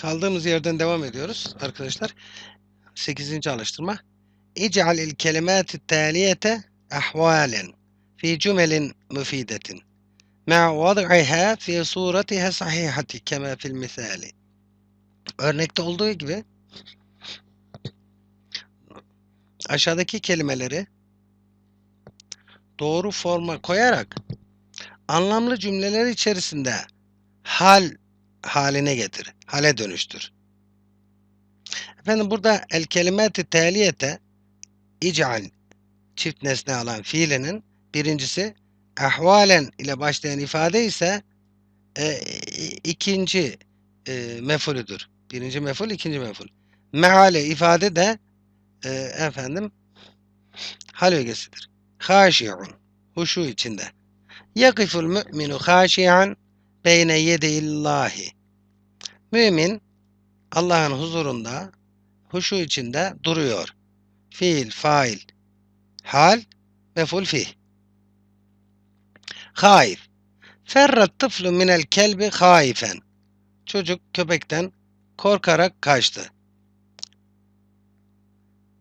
Kaldığımız yerden devam ediyoruz arkadaşlar. 8. alıştırma. İc'al il kelimati taliyete ahvalen fi cümelin müfidetin ma vad'iha fi suretiha sahihati kema fil misali. Örnekte olduğu gibi aşağıdaki kelimeleri doğru forma koyarak anlamlı cümleler içerisinde hal haline getir. Hale dönüştür. Efendim burada el kelimeti taliyete ic'al çift nesne alan fiilinin birincisi ahvalen ile başlayan ifade ise e, ikinci e, mefulüdür. Birinci meful, ikinci meful. Meale ifade de e, efendim hal ögesidir. Haşi'un huşu içinde. Yakiful mü'minu haşi'an beyne yedeyillahi. Mümin Allah'ın huzurunda huşu içinde duruyor. Fiil, fail, hal, meful fih. Haif. Ferrat tıflu minel kelbi haifen. Çocuk köpekten korkarak kaçtı.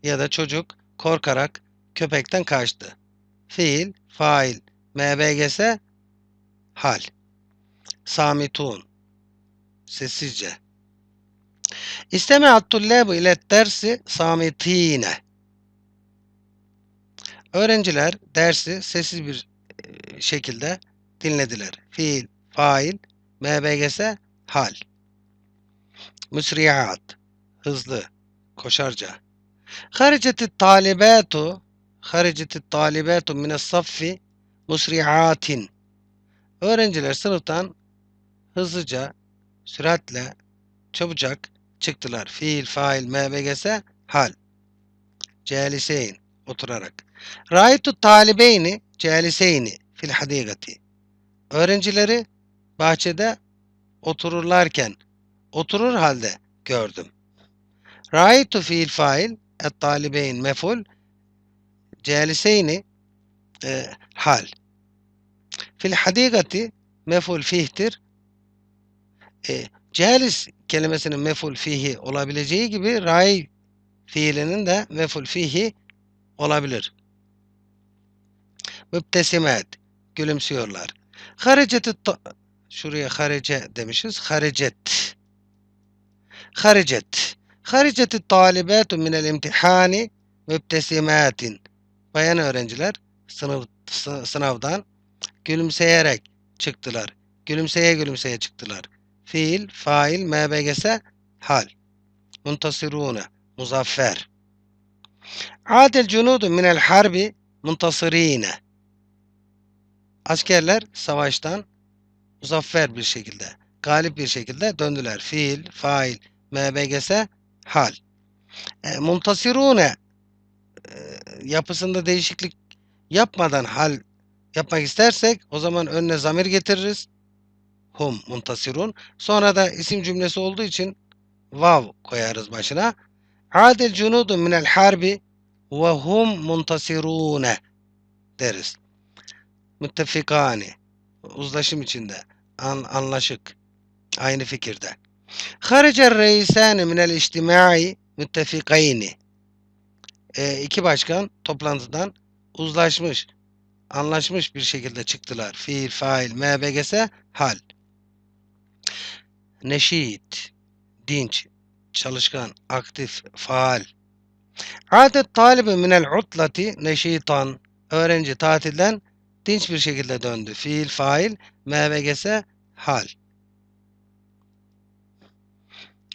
Ya da çocuk korkarak köpekten kaçtı. Fiil, fail, mbgs, hal. Samitun. Sessizce. İstemi'at tullâbu ile dersi samitine. Öğrenciler dersi sessiz bir e, şekilde dinlediler. Fiil, fail, mbgs, hal. Müsri'at. Hızlı, koşarca. Hariceti talibatu hariceti talibatu mine saffi musri'atin. Öğrenciler sınıftan hızlıca, süratle, çabucak çıktılar. Fiil, fail, mbgs, hal. Celiseyn, oturarak. Raitu talibeyni celiseyni fil hadikati. Öğrencileri bahçede otururlarken, oturur halde gördüm. Raitu fiil fail, et talibeyn meful, celiseyni e, hal. Fil hadikati meful fihtir. E, celis kelimesinin meful fihi olabileceği gibi rai fiilinin de meful fihi olabilir. Müptesimet gülümsüyorlar. Hariceti şuraya harice demişiz. Haricet. Haricet. Hariceti talibatu minel imtihani müptesimatin. Bayan öğrenciler sınıf, sınavdan gülümseyerek çıktılar. Gülümseye gülümseye çıktılar. Fiil, fail, mbgs, hal. Muntasirune, muzaffer. Adel cunudu minel harbi muntasirine. Askerler savaştan muzaffer bir şekilde, galip bir şekilde döndüler. Fiil, fail, mbgs, hal. E, muntasirune e, yapısında değişiklik yapmadan hal yapmak istersek o zaman önüne zamir getiririz. Hum muntasirun. Sonra da isim cümlesi olduğu için vav koyarız başına. Adil cunudu minel harbi ve hum muntasirune deriz. Müttefikani. Uzlaşım içinde. An, anlaşık. Aynı fikirde. Haricer reisani minel içtimai müttefikayni. E, iki başkan toplantıdan uzlaşmış, anlaşmış bir şekilde çıktılar. Fiil, fail, mbgs, hal. Neşit, dinç, çalışkan, aktif, faal. Adet talibi minel utlati neşitan. Öğrenci tatilden dinç bir şekilde döndü. Fiil, fail, mbgs, hal.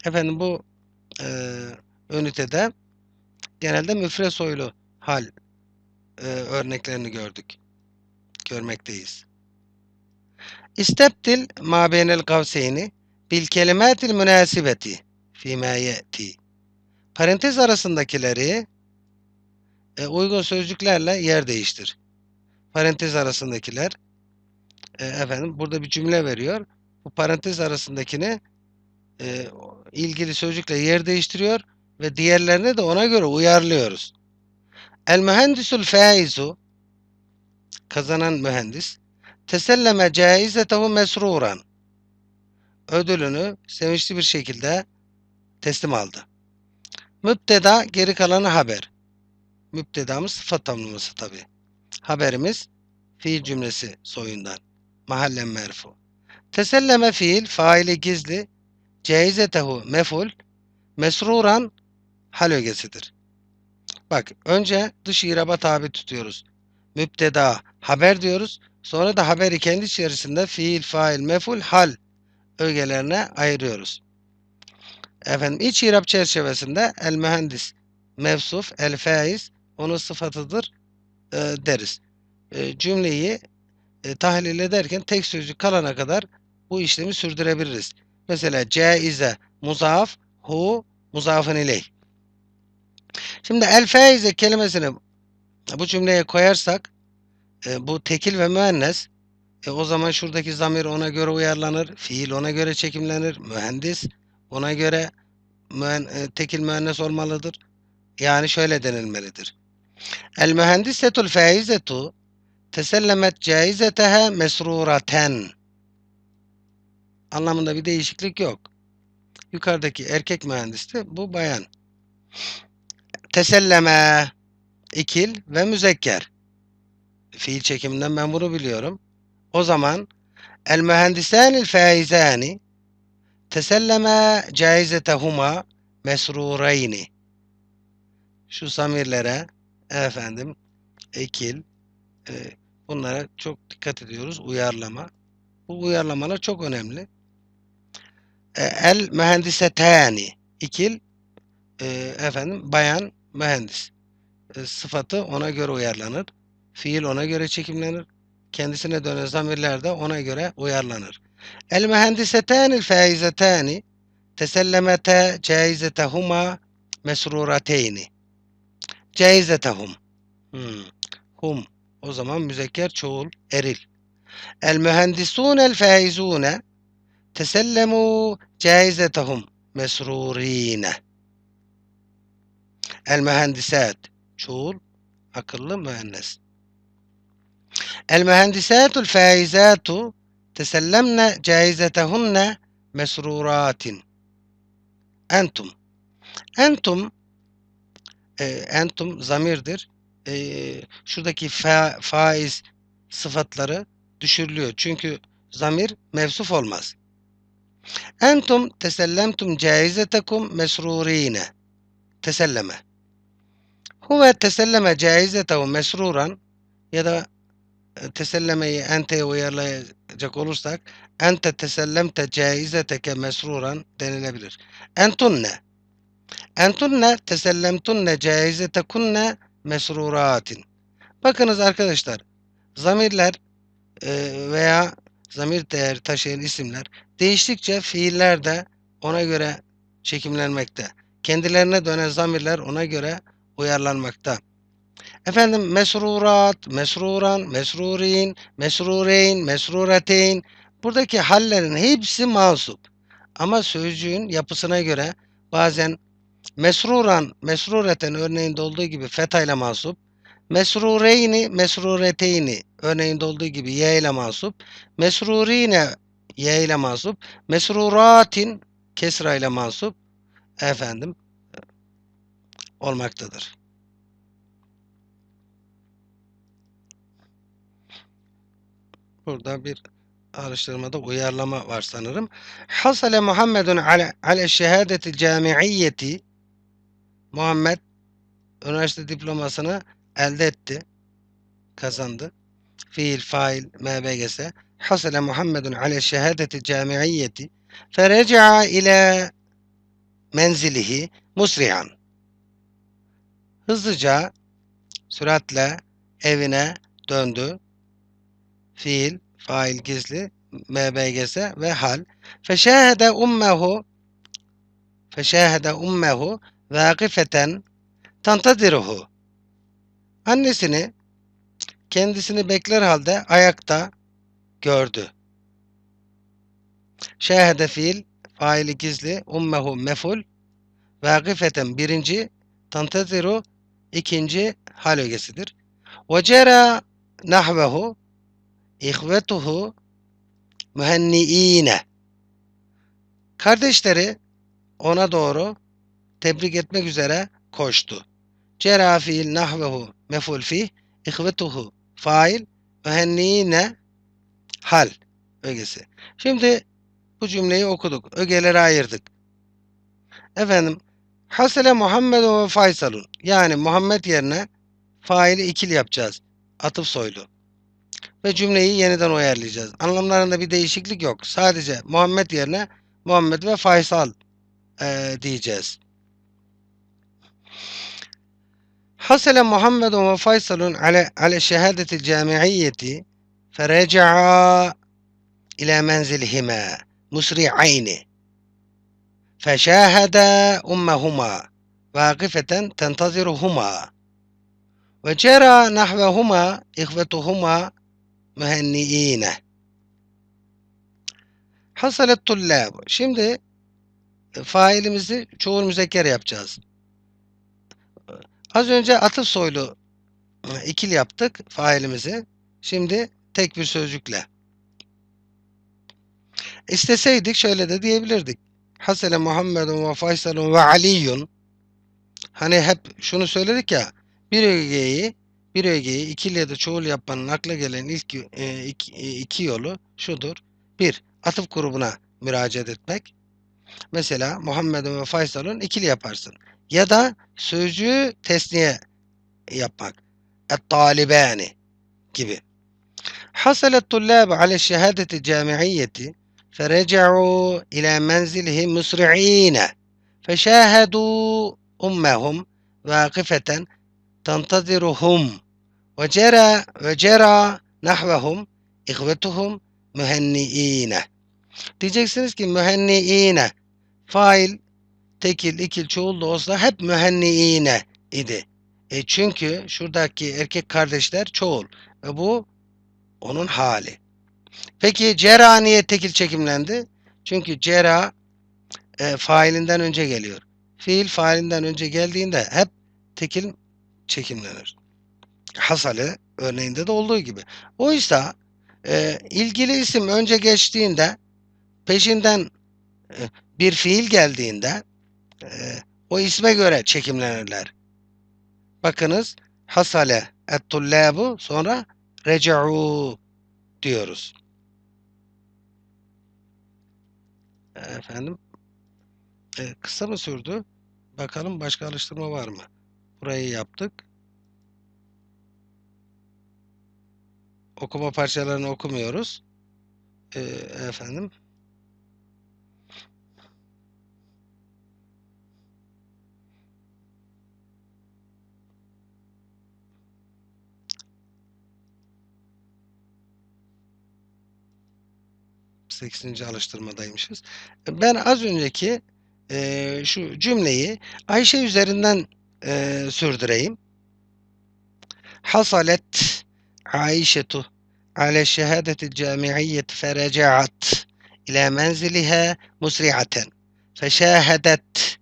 Efendim bu e, ünitede genelde müfre soylu hal e, örneklerini gördük. Görmekteyiz. İstebdil ma beynel kavseyni bil kelimatil münasibeti fîmâ ye'ti. Parantez arasındakileri e, uygun sözcüklerle yer değiştir. Parantez arasındakiler e, efendim burada bir cümle veriyor. Bu parantez arasındakini e, ilgili sözcükle yer değiştiriyor ve diğerlerini de ona göre uyarlıyoruz. El mühendisul faizu kazanan mühendis teselleme caizetehu mesruran ödülünü sevinçli bir şekilde teslim aldı. Müpteda geri kalanı haber. Müptedamız sıfat tamlaması tabi. Haberimiz fiil cümlesi soyundan. Mahallen merfu. Teselleme fiil faili gizli. Ceizetehu meful. Mesruran hal ögesidir. Bak önce dış iraba tabi tutuyoruz. Müpteda haber diyoruz. Sonra da haberi kendi içerisinde fiil, fail, meful, hal ögelerine ayırıyoruz. Efendim iç irap çerçevesinde el mühendis, mevsuf, el faiz onun sıfatıdır e, deriz. E, cümleyi e, tahlil ederken tek sözcük kalana kadar bu işlemi sürdürebiliriz. Mesela caize, muzaf, hu, muzafın ileyh. Şimdi el faize kelimesini bu cümleye koyarsak e, bu tekil ve müennes e, o zaman şuradaki zamir ona göre uyarlanır, fiil ona göre çekimlenir, mühendis ona göre müen, e, tekil müennes olmalıdır. Yani şöyle denilmelidir. El mühendisetul faizetu tesellemet caizeteha mesruraten anlamında bir değişiklik yok. Yukarıdaki erkek mühendisti bu bayan. Teselleme ikil ve müzekker. Fiil çekiminden ben bunu biliyorum. O zaman el mühendisanil faizani teselleme caizetehuma mesrureyni. Şu samirlere efendim ekil e, bunlara çok dikkat ediyoruz. Uyarlama. Bu uyarlamalar çok önemli. E, el mühendisetani ikil e, efendim bayan mühendis. E, sıfatı ona göre uyarlanır. Fiil ona göre çekimlenir. Kendisine dönen zamirler de ona göre uyarlanır. El mühendisetanil faizetani tesellemete caizetehuma mesrurateyni. Caizetehum. Hmm. Hum. O zaman müzekker çoğul eril. El mühendisunel faizune tesellemu caizetehum mesrurine. El mühendisat çoğul akıllı müennes. Mühendisatul faizatu tesellemne caizetehunne mesruratin. Entum. Entum e, entum zamirdir. E, şuradaki fa, faiz sıfatları düşürülüyor. Çünkü zamir mevsuf olmaz. Entum tesellemtum caizetekum mesrurine. Teselleme. Huve teselleme caizetehu mesruran ya da tesellemeyi enteye uyarlayacak olursak ente tesellemte caizeteke mesruran denilebilir. Entunne Entunne tesellemtunne caizetekunne mesruratin. Bakınız arkadaşlar zamirler e, veya zamir değer taşıyan isimler değiştikçe fiiller de ona göre çekimlenmekte. Kendilerine dönen zamirler ona göre uyarlanmakta. Efendim mesrurat, mesruran, mesrurin, mesrureyn, mesrureteyn buradaki hallerin hepsi mansup. Ama sözcüğün yapısına göre bazen mesruran, mesrureten örneğinde olduğu gibi feta ile mansup, mesrureyni, mesrureteyni örneğinde olduğu gibi y ile mansup, mesrurine y ile mansup, mesruratin kesra ile mansup efendim olmaktadır. Burada bir araştırmada uyarlama var sanırım. Hasale Muhammedun ale, ale şehadeti camiiyeti Muhammed üniversite diplomasını elde etti. Kazandı. Fiil, fail, MBGS. Hasale Muhammedun ale şehadeti camiiyeti fereca'a ile menzilihi musri'an. Hızlıca, süratle evine döndü. Fiil, fail gizli, MBGS ve hal. Feşahede ummehu feşahede ummehu vakifeten tantadiruhu. Annesini kendisini bekler halde ayakta gördü. Şehede fiil, faili gizli, ummehu meful, vakifeten birinci, tantadiru ikinci hal ögesidir. Ve cera nahvehu ihvetuhu mühenniine. Kardeşleri ona doğru tebrik etmek üzere koştu. Cera fiil nahvehu meful fih, ihvetuhu fail, mühennine hal ögesi. Şimdi bu cümleyi okuduk. Ögeleri ayırdık. Efendim Hasele Muhammed ve Faysalun. Yani Muhammed yerine faili ikili yapacağız. Atıf soylu ve cümleyi yeniden uyarlayacağız. Anlamlarında bir değişiklik yok. Sadece Muhammed yerine Muhammed ve Faysal e, diyeceğiz. Hasele Muhammed ve Faysalun ale, ale şehadeti camiiyeti fereca'a ila menzilhima musri'ayni feşahada ummehuma vakifeten tentaziruhuma ve cera nahvehuma ihvetuhuma mühenniine. Hasalet tullab. Şimdi e, failimizi çoğul müzekker yapacağız. Az önce atıf soylu e, ikil yaptık failimizi. Şimdi tek bir sözcükle. İsteseydik şöyle de diyebilirdik. Hasele Muhammedun ve Faysalun ve Aliyun. Hani hep şunu söyledik ya. Bir ögeyi bir ögeyi ikili ya da çoğul yapmanın akla gelen ilk e, iki, e, iki yolu şudur. Bir, atıf grubuna müracaat etmek. Mesela Muhammedun ve Faysalun ikili yaparsın. Ya da sözcüğü tesniye yapmak. Et-talibani gibi. حصل الطلاب على الشهادة الجامعية فرجعوا إلى منزلهم مسرعين فشاهدوا أمهم واقفة تنتظرهم وجرى وجرى نحوهم إخوتهم mühenniine. Diyeceksiniz ki mühenniine fail tekil, ikil, çoğul da olsa hep mühenniine idi. E çünkü şuradaki erkek kardeşler çoğul ve bu onun hali. Peki cera niye tekil çekimlendi? Çünkü cera e, failinden önce geliyor. Fiil failinden önce geldiğinde hep tekil çekimlenir. Hasale örneğinde de olduğu gibi. Oysa e, ilgili isim önce geçtiğinde peşinden e, bir fiil geldiğinde e, o isme göre çekimlenirler. Bakınız hasale et-tullabu sonra reca'u diyoruz. Efendim e, kısa mı sürdü? Bakalım başka alıştırma var mı? Burayı yaptık. Okuma parçalarını okumuyoruz. E, efendim 8. alıştırmadaymışız. Ben az önceki e, şu cümleyi Ayşe üzerinden e, sürdüreyim. Hasalet Aişetu ale şehadeti camiiyyet ferece'at ila menziliha musri'aten feşahedet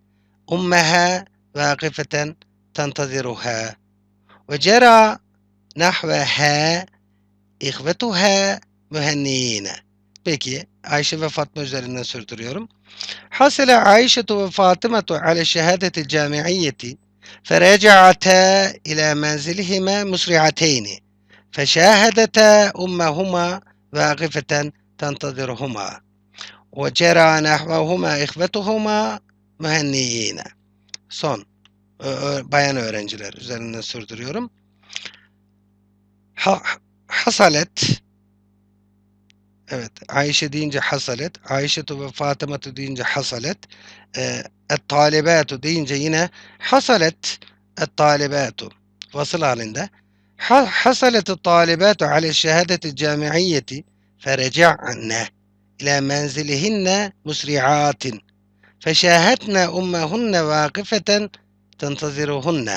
ummeha vakifeten tantaziruha ve cera nahveha ihvetuha mühenniyine. Peki Ayşe ve Fatma üzerinden sürdürüyorum. Hasele Ayşe ve Fatıma ale şehadeti camiiyeti فرجعتا إلى منزلهما مسرعتين فشاهدتا أمهما واقفة تنتظرهما وجرى نحوهما إخوتهما mühenniğine. Son bayan öğrenciler üzerinden sürdürüyorum. Ha, hasalet Evet. Ayşe deyince hasalet. Ayşetu ve Fatımatu deyince hasalet. E, Et-talibatu deyince yine hasalet et-talibatu. Vasıl halinde. Ha, hasalet et-talibatu ale şehadeti camiiyeti fereca'ne ila menzilihinne musri'atin. فشاهدنا أمهن واقفة تنتظرهن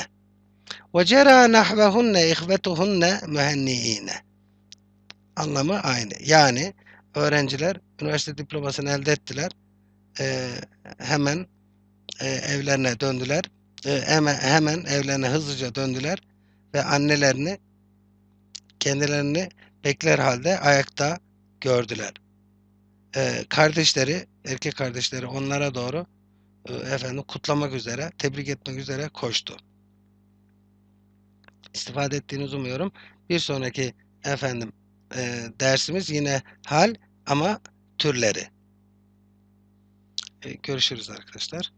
وجرى نحوهن إخوتهن مهنئين anlamı aynı. Yani öğrenciler üniversite diplomasını elde ettiler. E, hemen e, evlerine döndüler. E, hemen, hemen evlerine hızlıca döndüler ve annelerini kendilerini bekler halde ayakta gördüler. E, kardeşleri erkek kardeşleri onlara doğru e, efendim kutlamak üzere, tebrik etmek üzere koştu. İstifade ettiğinizi umuyorum. Bir sonraki efendim e, dersimiz yine hal ama türleri. E, görüşürüz arkadaşlar.